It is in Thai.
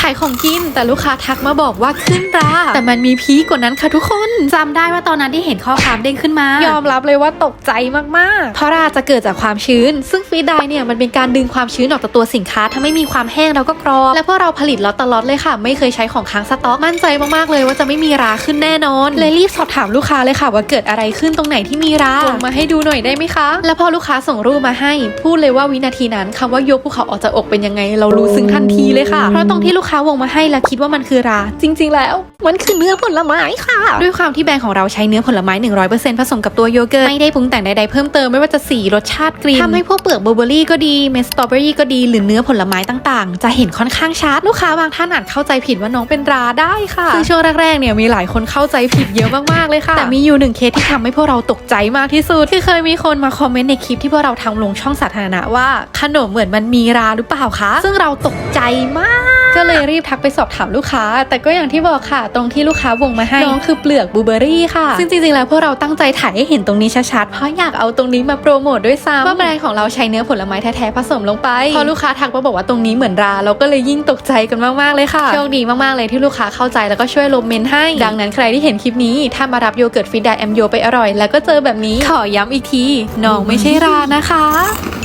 ขายของกิน แต่ลูกค้าทักมาบอกว่าขึ้นราแต่มันมีพีคกว่านั้นค่ะทุกคนจำได้ว่าตอนนั้นที่เห็นข้อความเด้งขึ้นมา ยอมรับเลยว่าตกใจมากๆ เพราะราจะเกิดจากความชื้น ซึ่งฟรีดไดเนี่ยมันเป็นการดึงความชื้นออกจากตัวสินค้าถ้าไม่มีความแห้งแล้วก็กรอบและพวกเราผลิตล็อตต่อล็อตเลยค่ะ ไม่เคยใช้ของค้างสต็อกมั่นใจมากๆเลยว่าจะไม่มีราขึ้นแน่นอนเลยรีบสอบถามลูกค้าเลยค่ะ ว่าเกิดอะไรขึ้นตรงไหนที่มีราลงมาให้ดูหน่อยได้ไหมคะ แล้วพอลูกค้าส่งรูปมาให้ พูดเลยว่าวินาทีนั้นคำว่ายกภูเขาออกจากอกเป็นยังไง เรารู้ซึ้งทันทีเลยค่ะเพราะตรงที่ลูกค้าวงมาให้แล้วคิดว่ามันคือรา จริง ๆ แล้ว มันคือเนื้อผลไม้ค่ะ ด้วยความที่แบรนด์ของเราใช้เนื้อผลไม้ 100%ผสมกับตัวโยเกิร์ตไม่ได้ปรุงแต่งใดๆเพิ่มเติมไม่ว่าจะสีรสชาติกลิ่นทำให้พวกเปลือกบลูเบอร์รี่ก็ดีเม็ดสตรอเบอรี่ก็ดีหรือเนื้อผลไม้ต่างๆ จะเห็นค่อนข้างชัดลูกค้าบางท่านอาจเข้าใจผิดว่าน้องเป็นราได้ค่ะซึ่งช่วงแรกๆเนี่ยมีหลายคนเข้าใจผิดเยอะมากๆเลยค่ะแต่มีอยู่หนึ่งเคสที่ทำให้พวกเราตกใจมากที่สุดคือเคยมีคนมาคอมเมนต์ในคลิปที่พวกเราทำลงช่องสาธารณะว่าขนมเหมือนมันมีราหรือเปล่าคะซึ่งเราตกใจมาก ก็เลยรีบทักไปสอบถามลูกค้า แต่ก็อย่างที่บอกค่ะ ตรงที่ลูกค้าวงมาให้น้องคือเปลือกบลูเบอร์รี่ค่ะ ซึ่งจริงๆแล้วพวกเราตั้งใจถ่ายให้เห็นตรงนี้ชัดๆเพราะอยากเอาตรงนี้มาโปรโมทด้วยซ้ำว่าแบรนด์ของเราใช้เนื้อผลไม้แท้ๆผสมลงไปพอลูกค้าทักมาบอกว่าตรงนี้เหมือนราเราก็เลยยิ่งตกใจกันมากๆเลยค่ะโชคดีมากๆเลยที่ลูกค้าเข้าใจแล้วก็ช่วยลบเมนให้ ดังนั้นใครที่เห็นคลิปนี้ถ้ามารับโยเกิร์ตฟิตไดแอมโยไปอร่อย แล้วก็เจอแบบนี้ขอย้ำอีกทีน้องไม่ใช่รานะคะ